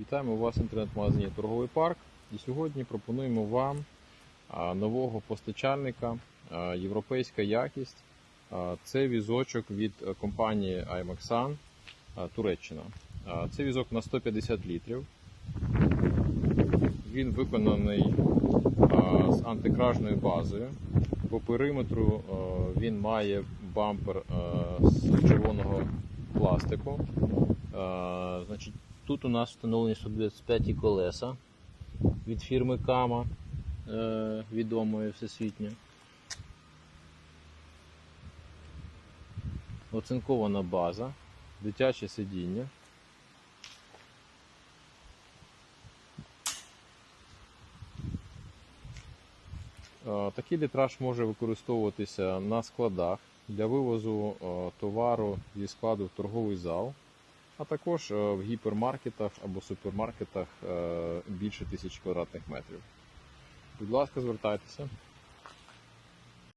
Вітаємо вас в інтернет-магазині Торговий парк. І сьогодні пропонуємо вам нового постачальника Європейська якість. Це візочок від компанії iMaxan Туреччина. Це візок на 150 літрів. Він виконаний з антикражною базою. По периметру він має бампер з червоного пластику. Значить, тут у нас встановлені 125 колеса від фірми Кама, е, відомої всесвітньо. Оцинкована база, дитяче сидіння. Е, Такий літраж може використовуватися на складах для вивозу е, товару зі складу в торговий зал, а також е, в гіпермаркетах або супермаркетах е, більше тисяч квадратних метрів. Будь ласка, звертайтеся.